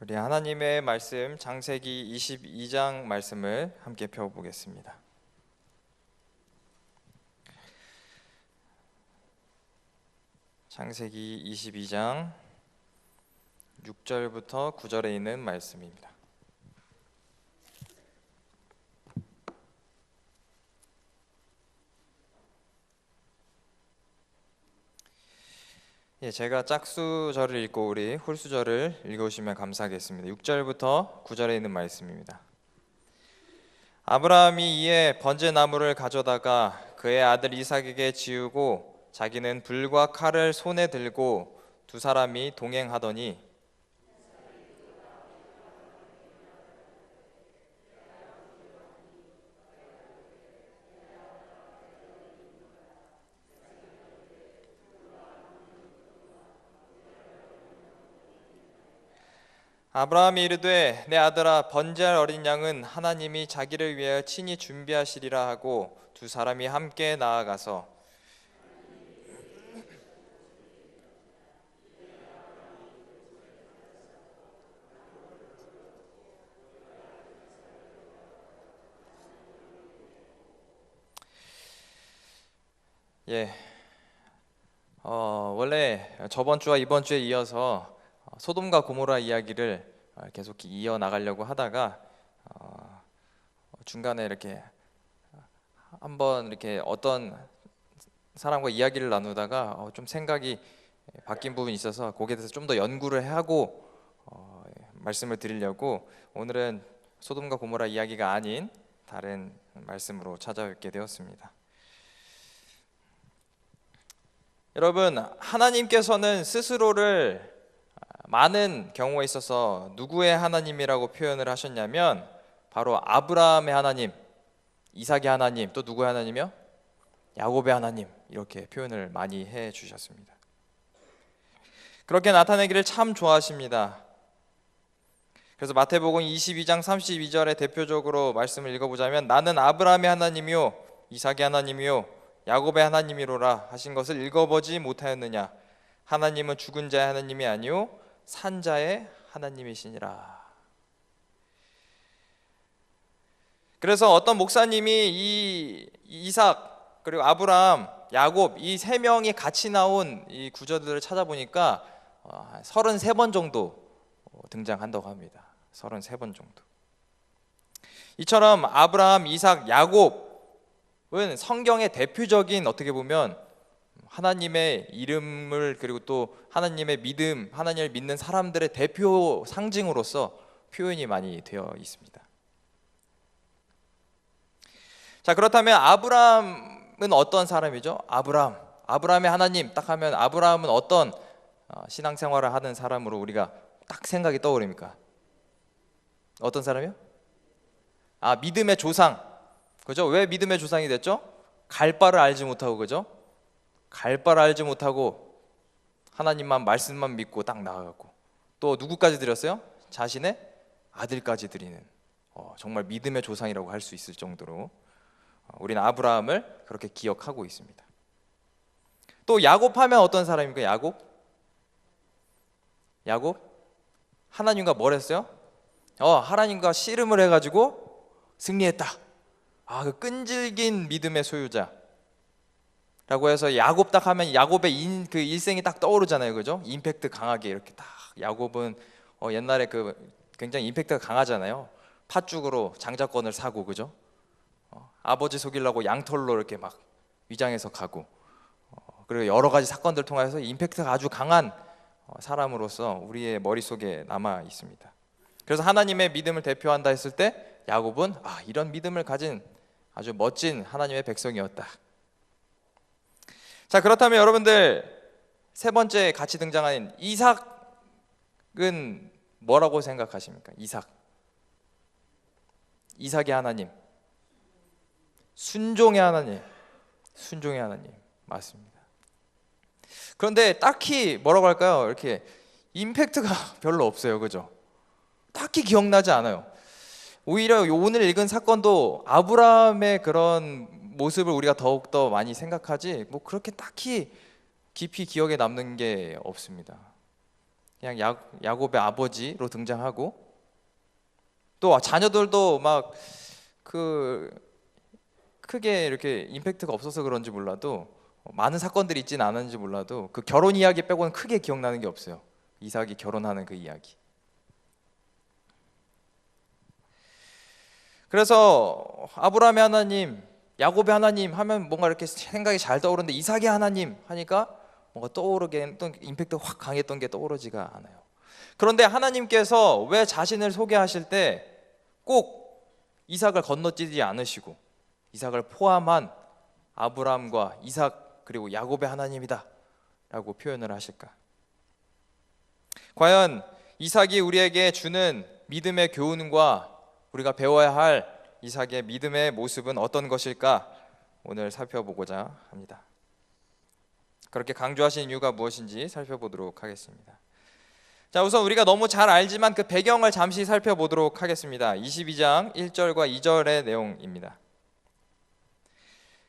우리 하나님의 말씀 장세기 22장 말씀을 함께 펴보겠습니다. 장세기 22장 6절부터 9절에 있는 말씀입니다. 예, 제가 짝수절을 읽고 우리 홀수절을 읽으시면 감사하겠습니다. 6절부터 9절에 있는 말씀입니다. 아브라함이 이에 번제 나무를 가져다가 그의 아들 이삭에게 지우고 자기는 불과 칼을 손에 들고 두 사람이 동행하더니 아브라함이 이르되 내 아들아 번제할 어린 양은 하나님이 자기를 위하여 친히 준비하시리라 하고 두 사람이 함께 나아가서 예. 어, 원래 저번 주와 이번 주에 이어서 어, 소돔과 고모라 이야기를 어, 계속 이어 나가려고 하다가 어, 중간에 이렇게 한번 이렇게 어떤 사람과 이야기를 나누다가 어, 좀 생각이 바뀐 부분이 있어서 거기에 대해서 좀 더 연구를 하고 어, 말씀을 드리려고 오늘은 소돔과 고모라 이야기가 아닌 다른 말씀으로 찾아뵙게 되었습니다. 여러분 하나님께서는 스스로를 많은 경우에 있어서 누구의 하나님이라고 표현을 하셨냐면 바로 아브라함의 하나님, 이삭의 하나님, 또 누구의 하나님이요? 야곱의 하나님 이렇게 표현을 많이 해 주셨습니다. 그렇게 나타내기를 참 좋아하십니다. 그래서 마태복음 22장 32절에 대표적으로 말씀을 읽어보자면 나는 아브라함의 하나님이요 이삭의 하나님이요 야곱의 하나님이로라 하신 것을 읽어보지 못하였느냐 하나님은 죽은 자의 하나님이 아니요 산 자의 하나님이시니라. 그래서 어떤 목사님이 이 이삭 그리고 아브라함, 야곱 이 세 명이 같이 나온 이 구절들을 찾아보니까 33번 정도 등장한다고 합니다. 33번 정도. 이처럼 아브라함, 이삭, 야곱은 성경의 대표적인 어떻게 보면 하나님의 이름을 그리고 또 하나님의 믿음, 하나님을 믿는 사람들의 대표 상징으로서 표현이 많이 되어 있습니다. 자, 그렇다면 아브라함은 어떤 사람이죠? 아브라함. 아브라함의 하나님 딱 하면 아브라함은 어떤 어, 신앙생활을 하는 사람으로 우리가 딱 생각이 떠오릅니까? 어떤 사람이요? 아, 믿음의 조상. 그죠? 왜 믿음의 조상이 됐죠? 갈 바를 알지 못하고 그죠? 갈 바를 알지 못하고 하나님만 말씀만 믿고 딱 나아갔고 또 누구까지 드렸어요? 자신의 아들까지 드리는 어, 정말 믿음의 조상이라고 할 수 있을 정도로 어, 우리는 아브라함을 그렇게 기억하고 있습니다. 또 야곱 하면 어떤 사람입니까? 야곱? 야곱? 하나님과 뭘 했어요? 어, 하나님과 씨름을 해가지고 승리했다. 아, 그 끈질긴 믿음의 소유자. 라고 해서 야곱 딱 하면 야곱의 인, 그 일생이 딱 떠오르잖아요. 그죠? 임팩트 강하게 이렇게 딱 야곱은 어, 옛날에 그 굉장히 임팩트가 강하잖아요. 팥죽으로 장자권을 사고 그죠? 어, 아버지 속이려고 양털로 이렇게 막 위장해서 가고 어, 그리고 여러 가지 사건들 통해서 임팩트가 아주 강한 어, 사람으로서 우리의 머릿속에 남아 있습니다. 그래서 하나님의 믿음을 대표한다 했을 때 야곱은 아, 이런 믿음을 가진 아주 멋진 하나님의 백성이었다. 자 그렇다면 여러분들 세 번째 같이 등장하는 이삭은 뭐라고 생각하십니까? 이삭 이삭의 하나님 순종의 하나님 순종의 하나님 맞습니다. 그런데 딱히 뭐라고 할까요? 이렇게 임팩트가 별로 없어요, 그죠? 딱히 기억나지 않아요. 오히려 오늘 읽은 사건도 아브라함의 그런 모습을 우리가 더욱 더 많이 생각하지 뭐 그렇게 딱히 깊이 기억에 남는 게 없습니다. 그냥 야, 야곱의 아버지로 등장하고 또 자녀들도 막 그 크게 이렇게 임팩트가 없어서 그런지 몰라도 많은 사건들이 있진 않았는지 몰라도 그 결혼 이야기 빼고는 크게 기억나는 게 없어요. 이삭이 결혼하는 그 이야기. 그래서 아브라함의 하나님, 야곱의 하나님 하면 뭔가 이렇게 생각이 잘 떠오르는데 이삭의 하나님 하니까 뭔가 떠오르게 했던 임팩트 확 강했던 게 떠오르지가 않아요. 그런데 하나님께서 왜 자신을 소개하실 때 꼭 이삭을 건너뛰지 않으시고 이삭을 포함한 아브라함과 이삭 그리고 야곱의 하나님이다라고 표현을 하실까? 과연 이삭이 우리에게 주는 믿음의 교훈과 우리가 배워야 할 이삭의 믿음의 모습은 어떤 것일까? 오늘 살펴보고자 합니다. 그렇게 강조하신 이유가 무엇인지 살펴보도록 하겠습니다. 자, 우선 우리가 너무 잘 알지만 그 배경을 잠시 살펴보도록 하겠습니다. 22장 1절과 2절의 내용입니다.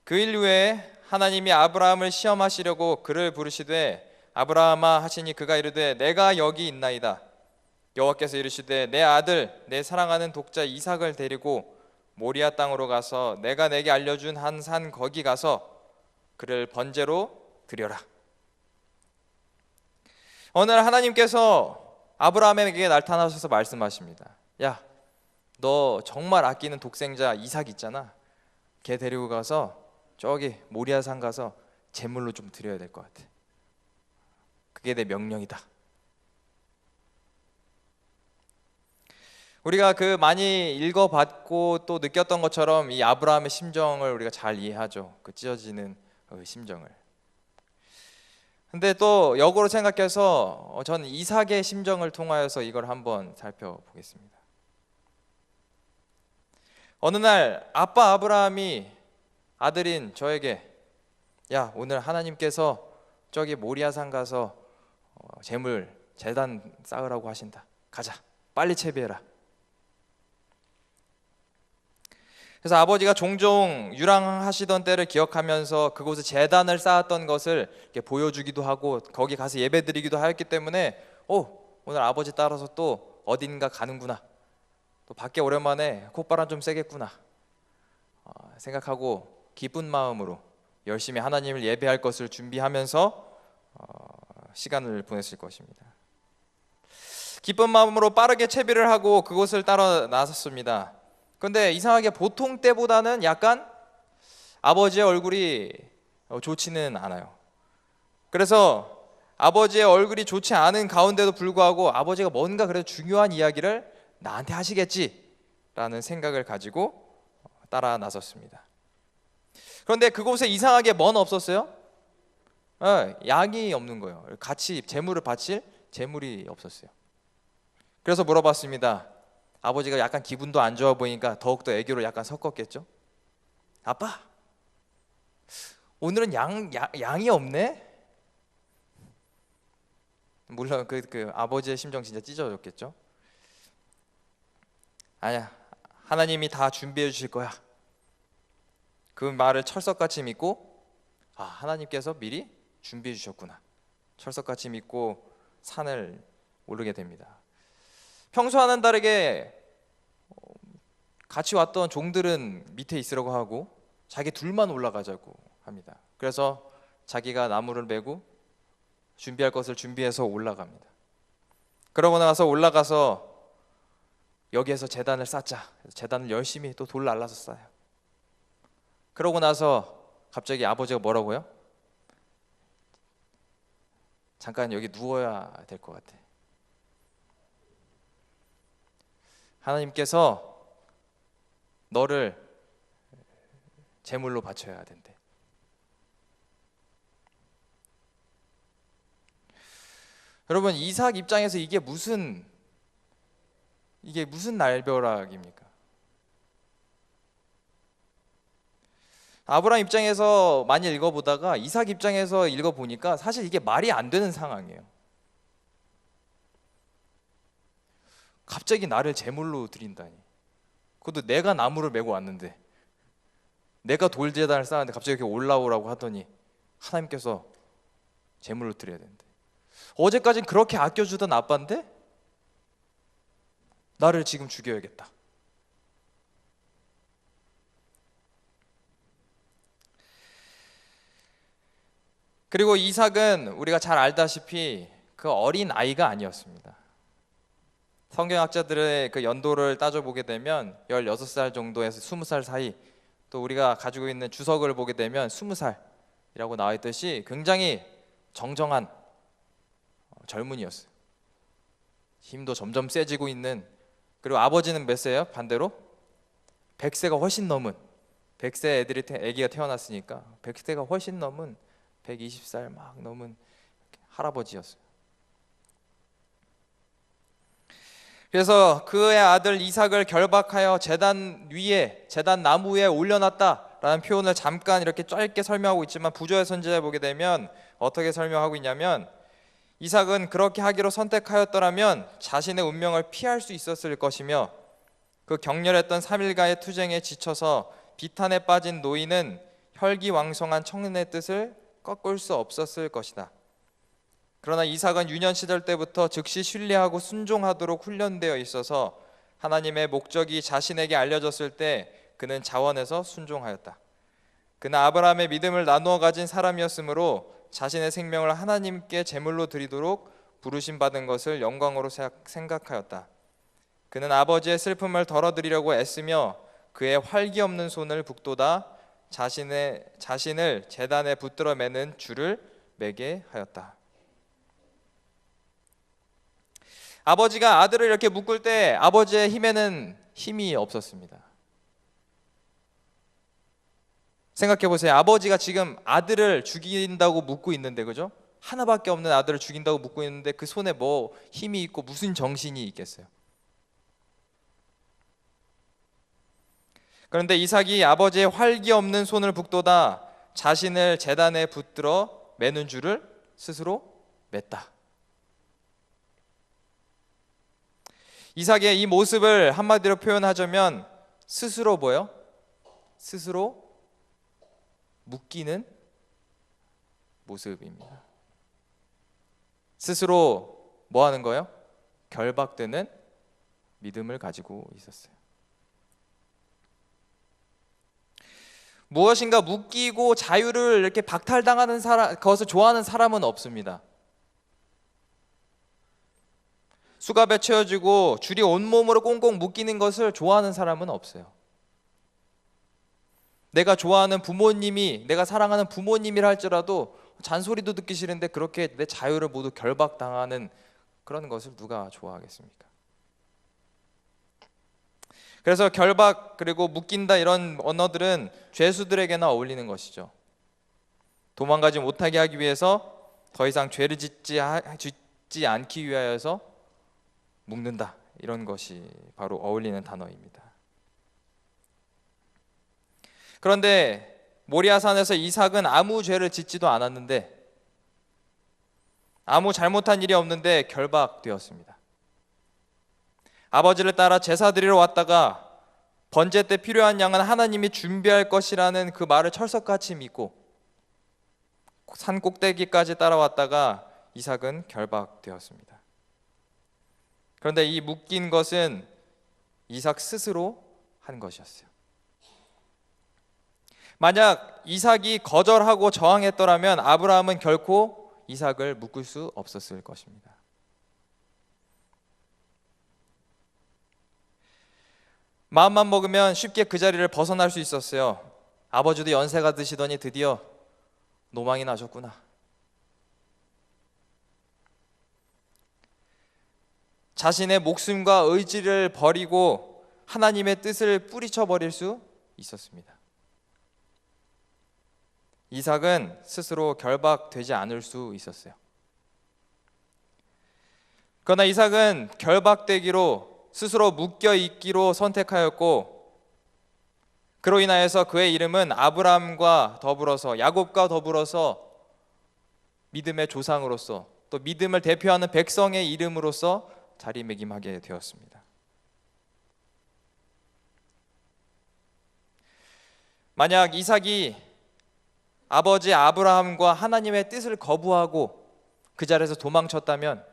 그 일 후에 하나님이 아브라함을 시험하시려고 그를 부르시되 아브라함아 하시니 그가 이르되 내가 여기 있나이다. 여호와께서 이르시되 내 아들 내 사랑하는 독자 이삭을 데리고 모리아 땅으로 가서 내가 내게 알려준 한 산 거기 가서 그를 번제로 드려라. 어느 날 하나님께서 아브라함에게 나타나셔서 말씀하십니다. 야, 너 정말 아끼는 독생자 이삭 있잖아. 걔 데리고 가서 저기 모리아산 가서 제물로 좀 드려야 될 것 같아. 그게 내 명령이다. 우리가 그 많이 읽어봤고 또 느꼈던 것처럼 이 아브라함의 심정을 우리가 잘 이해하죠. 그 찢어지는 그 심정을. 근데 또 역으로 생각해서 어, 전 이삭의 심정을 통하여서 이걸 한번 살펴보겠습니다. 어느 날 아빠 아브라함이 아들인 저에게 야 오늘 하나님께서 저기 모리아산 가서 어, 재물 재단 쌓으라고 하신다. 가자. 빨리 채비해라. 그래서 아버지가 종종 유랑하시던 때를 기억하면서 그곳에 재단을 쌓았던 것을 보여주기도 하고 거기 가서 예배드리기도 하였기 때문에 오 오늘 아버지 따라서 또 어딘가 가는구나 또 밖에 오랜만에 콧바람 좀 쐬겠구나 어, 생각하고 기쁜 마음으로 열심히 하나님을 예배할 것을 준비하면서 어, 시간을 보냈을 것입니다. 기쁜 마음으로 빠르게 채비를 하고 그곳을 따라 나섰습니다. 근데 이상하게 보통 때보다는 약간 아버지의 얼굴이 어, 좋지는 않아요. 그래서 아버지의 얼굴이 좋지 않은 가운데도 불구하고 아버지가 뭔가 그래도 중요한 이야기를 나한테 하시겠지라는 생각을 가지고 따라 나섰습니다. 그런데 그곳에 이상하게 뭔 없었어요? 네, 양이 없는 거예요. 같이 재물을 바칠 재물이 없었어요. 그래서 물어봤습니다. 아버지가 약간 기분도 안 좋아 보이니까 더욱더 애교를 약간 섞었겠죠. 아빠, 오늘은 양, 양 양이 없네. 물론 그, 그 아버지의 심정 진짜 찢어졌겠죠. 아니야, 하나님이 다 준비해 주실 거야. 그 말을 철석같이 믿고 아 하나님께서 미리 준비해 주셨구나. 철석같이 믿고 산을 오르게 됩니다. 평소와는 다르게 어, 같이 왔던 종들은 밑에 있으라고 하고 자기 둘만 올라가자고 합니다. 그래서 자기가 나무를 메고 준비할 것을 준비해서 올라갑니다. 그러고 나서 올라가서 여기에서 재단을 쌓자. 재단을 열심히 또 돌 날라서 쌓아요. 그러고 나서 갑자기 아버지가 뭐라고요? 잠깐 여기 누워야 될 것 같아. 하나님께서 너를 제물로 바쳐야 된대. 여러분 이삭 입장에서 이게 무슨 이게 무슨 날벼락입니까? 아브라함 입장에서 많이 읽어보다가 이삭 입장에서 읽어보니까 사실 이게 말이 안 되는 상황이에요. 갑자기 나를 제물로 드린다니. 그것도 내가 나무를 메고 왔는데 내가 돌재단을 쌓았는데 갑자기 이렇게 올라오라고 하더니 하나님께서 제물로 드려야 되는데 어제까진 그렇게 아껴주던 아빠인데 나를 지금 죽여야겠다. 그리고 이삭은 우리가 잘 알다시피 그 어린 아이가 아니었습니다. 성경학자들의 그 연도를 따져보게 되면 16살 정도에서 20살 사이 또 우리가 가지고 있는 주석을 보게 되면 20살이라고 나와 있듯이 굉장히 정정한 어, 젊은이였어요. 힘도 점점 세지고 있는 그리고 아버지는 몇 세예요? 반대로 100세가 훨씬 넘은 100세 애들이 태, 아기가 태어났으니까 100세가 훨씬 넘은 120살 막 넘은 할아버지였어요. 그래서 그의 아들 이삭을 결박하여 제단 위에 제단 나무 위에 올려놨다라는 표현을 잠깐 이렇게 짧게 설명하고 있지만 부조의 선지자에 보게 되면 어떻게 설명하고 있냐면 이삭은 그렇게 하기로 선택하였더라면 자신의 운명을 피할 수 있었을 것이며 그 격렬했던 3일간의 투쟁에 지쳐서 비탄에 빠진 노인은 혈기왕성한 청년의 뜻을 꺾을 수 없었을 것이다. 그러나 이삭은 유년 시절 때부터 즉시 신뢰하고 순종하도록 훈련되어 있어서 하나님의 목적이 자신에게 알려졌을 때 그는 자원해서 순종하였다. 그는 아브라함의 믿음을 나누어 가진 사람이었으므로 자신의 생명을 하나님께 제물로 드리도록 부르심 받은 것을 영광으로 생각하였다. 그는 아버지의 슬픔을 덜어드리려고 애쓰며 그의 활기 없는 손을 북돋아 자신의 자신을 재단에 붙들어 매는 줄을 매게 하였다. 아버지가 아들을 이렇게 묶을 때 아버지의 힘에는 힘이 없었습니다. 생각해 보세요. 아버지가 지금 아들을 죽인다고 묻고 있는데 그죠? 하나밖에 없는 아들을 죽인다고 묻고 있는데 그 손에 뭐 힘이 있고 무슨 정신이 있겠어요? 그런데 이삭이 아버지의 활기 없는 손을 북돋아 자신을 재단에 붙들어 매는 줄을 스스로 맸다. 이삭의 이 모습을 한마디로 표현하자면 스스로 뭐요? 스스로 묶이는 모습입니다. 스스로 뭐 하는 거요? 결박되는 믿음을 가지고 있었어요. 무엇인가 묶이고 자유를 이렇게 박탈당하는 사람, 그것을 좋아하는 사람은 없습니다. 수갑에 채워지고 줄이 온몸으로 꽁꽁 묶이는 것을 좋아하는 사람은 없어요. 내가 좋아하는 부모님이 내가 사랑하는 부모님이라 할지라도 잔소리도 듣기 싫은데 그렇게 내 자유를 모두 결박당하는 그런 것을 누가 좋아하겠습니까? 그래서 결박 그리고 묶인다 이런 언어들은 죄수들에게나 어울리는 것이죠. 도망가지 못하게 하기 위해서 더 이상 죄를 짓지, 짓지 않기 위하여서 묶는다 이런 것이 바로 어울리는 단어입니다. 그런데 모리아산에서 이삭은 아무 죄를 짓지도 않았는데 아무 잘못한 일이 없는데 결박되었습니다. 아버지를 따라 제사 드리러 왔다가 번제 때 필요한 양은 하나님이 준비할 것이라는 그 말을 철석같이 믿고 산 꼭대기까지 따라왔다가 이삭은 결박되었습니다. 그런데 이 묶인 것은 이삭 스스로 한 것이었어요. 만약 이삭이 거절하고 저항했더라면 아브라함은 결코 이삭을 묶을 수 없었을 것입니다. 마음만 먹으면 쉽게 그 자리를 벗어날 수 있었어요. 아버지도 연세가 드시더니 드디어 노망이 나셨구나. 자신의 목숨과 의지를 버리고 하나님의 뜻을 뿌리쳐 버릴 수 있었습니다. 이삭은 스스로 결박되지 않을 수 있었어요. 그러나 이삭은 결박되기로 스스로 묶여 있기로 선택하였고 그로 인하여서 그의 이름은 아브라함과 더불어서 야곱과 더불어서 믿음의 조상으로서 또 믿음을 대표하는 백성의 이름으로서 자리매김하게 되었습니다. 만약 이삭이 아버지 아브라함과 하나님의 뜻을 거부하고 그 자리에서 도망쳤다면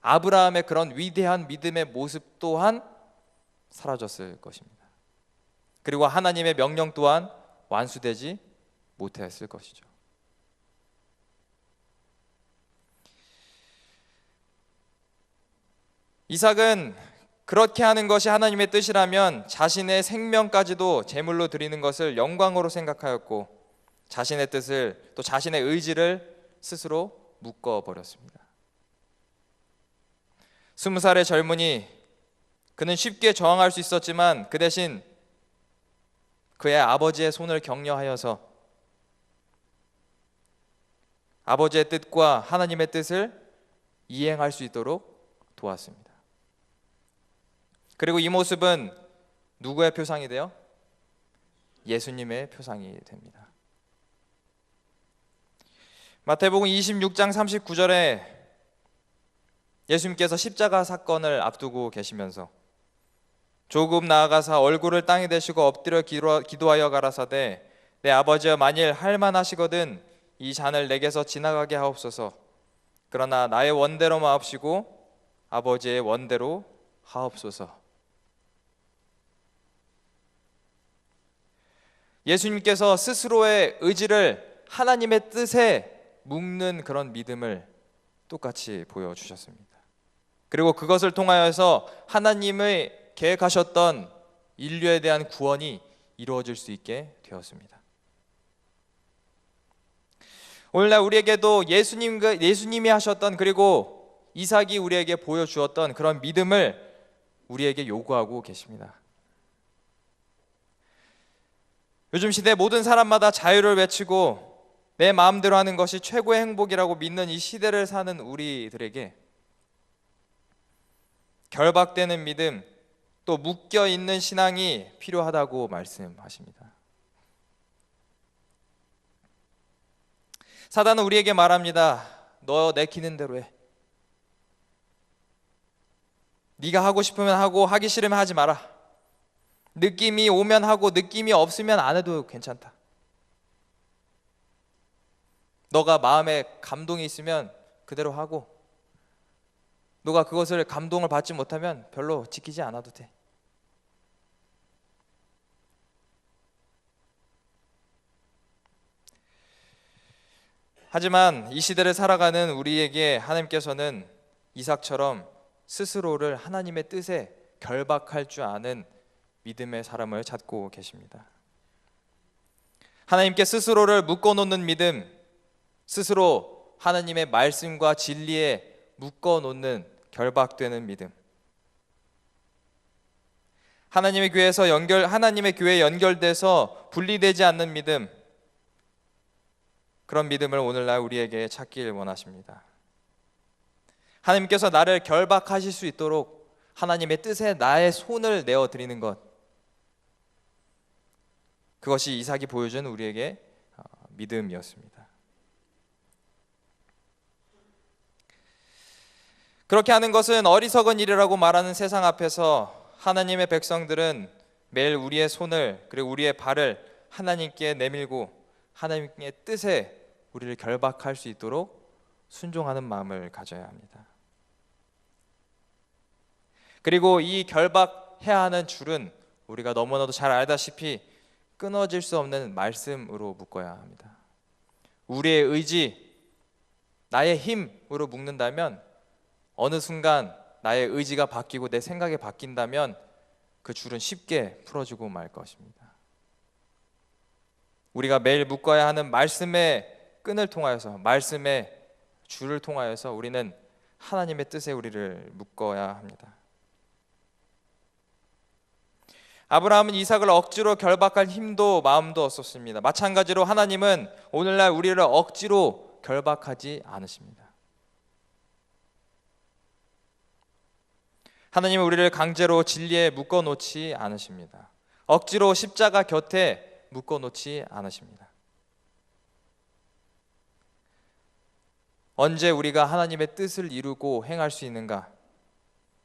아브라함의 그런 위대한 믿음의 모습 또한 사라졌을 것입니다. 그리고 하나님의 명령 또한 완수되지 못했을 것이죠. 이삭은 그렇게 하는 것이 하나님의 뜻이라면 자신의 생명까지도 제물로 드리는 것을 영광으로 생각하였고 자신의 뜻을 또 자신의 의지를 스스로 묶어 버렸습니다. 스무 살의 젊은이 그는 쉽게 저항할 수 있었지만 그 대신 그의 아버지의 손을 격려하여서 아버지의 뜻과 하나님의 뜻을 이행할 수 있도록 도왔습니다. 그리고 이 모습은 누구의 표상이 돼요? 예수님의 표상이 됩니다. 마태복음 26장 39절에 예수님께서 십자가 사건을 앞두고 계시면서 조금 나아가사 얼굴을 땅에 대시고 엎드려 기도하여 가라사대 내 아버지여 만일 할만하시거든 이 잔을 내게서 지나가게 하옵소서 그러나 나의 원대로 마옵시고 아버지의 원대로 하옵소서 예수님께서 스스로의 의지를 하나님의 뜻에 묶는 그런 믿음을 똑같이 보여주셨습니다. 그리고 그것을 통하여서 하나님의 계획하셨던 인류에 대한 구원이 이루어질 수 있게 되었습니다. 오늘날 우리에게도 예수님 예수님이 하셨던 그리고 이삭이 우리에게 보여주었던 그런 믿음을 우리에게 요구하고 계십니다. 요즘 시대 모든 사람마다 자유를 외치고 내 마음대로 하는 것이 최고의 행복이라고 믿는 이 시대를 사는 우리들에게 결박되는 믿음 또 묶여 있는 신앙이 필요하다고 말씀하십니다. 사단은 우리에게 말합니다. 너 내키는 대로 해. 네가 하고 싶으면 하고 하기 싫으면 하지 마라. 느낌이 오면 하고 느낌이 없으면 안 해도 괜찮다. 너가 마음에 감동이 있으면 그대로 하고 너가 그것을 감동을 받지 못하면 별로 지키지 않아도 돼. 하지만 이 시대를 살아가는 우리에게 하나님께서는 이삭처럼 스스로를 하나님의 뜻에 결박할 줄 아는 믿음의 사람을 찾고 계십니다. 하나님께 스스로를 묶어 놓는 믿음, 스스로 하나님의 말씀과 진리에 묶어 놓는 결박되는 믿음. 하나님의 교회에서 연결 하나님의 교회에 연결돼서 분리되지 않는 믿음. 그런 믿음을 오늘날 우리에게 찾길 원하십니다. 하나님께서 나를 결박하실 수 있도록 하나님의 뜻에 나의 손을 내어 드리는 것. 그것이 이삭이 보여준 우리에게 어, 믿음이었습니다. 그렇게 하는 것은 어리석은 일이라고 말하는 세상 앞에서 하나님의 백성들은 매일 우리의 손을 그리고 우리의 발을 하나님께 내밀고 하나님의 뜻에 우리를 결박할 수 있도록 순종하는 마음을 가져야 합니다. 그리고 이 결박해야 하는 줄은 우리가 너무나도 잘 알다시피 끊어질 수 없는 말씀으로 묶어야 합니다. 우리의 의지, 나의 힘으로 묶는다면 어느 순간 나의 의지가 바뀌고 내 생각이 바뀐다면 그 줄은 쉽게 풀어지고 말 것입니다. 우리가 매일 묶어야 하는 말씀의 끈을 통하여서 말씀의 줄을 통하여서 우리는 하나님의 뜻에 우리를 묶어야 합니다. 아브라함은 이삭을 억지로 결박할 힘도 마음도 없었습니다. 마찬가지로 하나님은 오늘날 우리를 억지로 결박하지 않으십니다. 하나님은 우리를 강제로 진리에 묶어 놓지 않으십니다. 억지로 십자가 곁에 묶어 놓지 않으십니다. 언제 우리가 하나님의 뜻을 이루고 행할 수 있는가?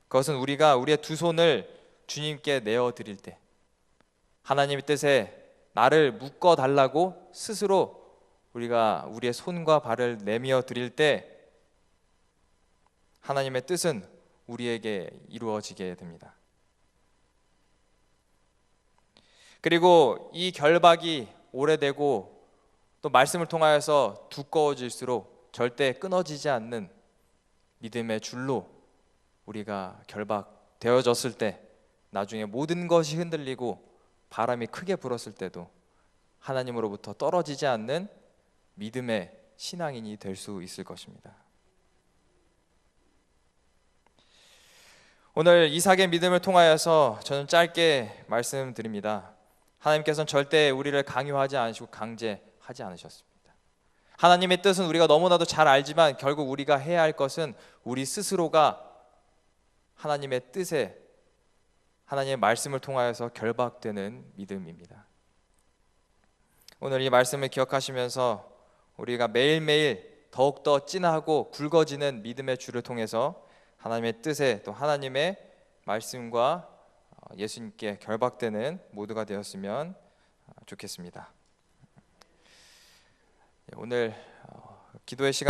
그것은 우리가 우리의 두 손을 주님께 내어 드릴 때 하나님의 뜻에 나를 묶어 달라고 스스로 우리가 우리의 손과 발을 내밀어 드릴 때 하나님의 뜻은 우리에게 이루어지게 됩니다. 그리고 이 결박이 오래되고 또 말씀을 통하여서 두꺼워질수록 절대 끊어지지 않는 믿음의 줄로 우리가 결박되어졌을 때 나중에 모든 것이 흔들리고 바람이 크게 불었을 때도 하나님으로부터 떨어지지 않는 믿음의 신앙인이 될 수 있을 것입니다. 오늘 이삭의 믿음을 통하여서 저는 짧게 말씀드립니다. 하나님께서는 절대 우리를 강요하지 않으시고 강제하지 않으셨습니다. 하나님의 뜻은 우리가 너무나도 잘 알지만 결국 우리가 해야 할 것은 우리 스스로가 하나님의 뜻에 하나님의 말씀을 통하여서 결박되는 믿음입니다. 오늘 이 말씀을 기억하시면서 우리가 매일매일 더욱더 진하고 굵어지는 믿음의 줄을 통해서 하나님의 뜻에 또 하나님의 말씀과 예수님께 결박되는 모두가 되었으면 좋겠습니다. 오늘 어, 기도의 시간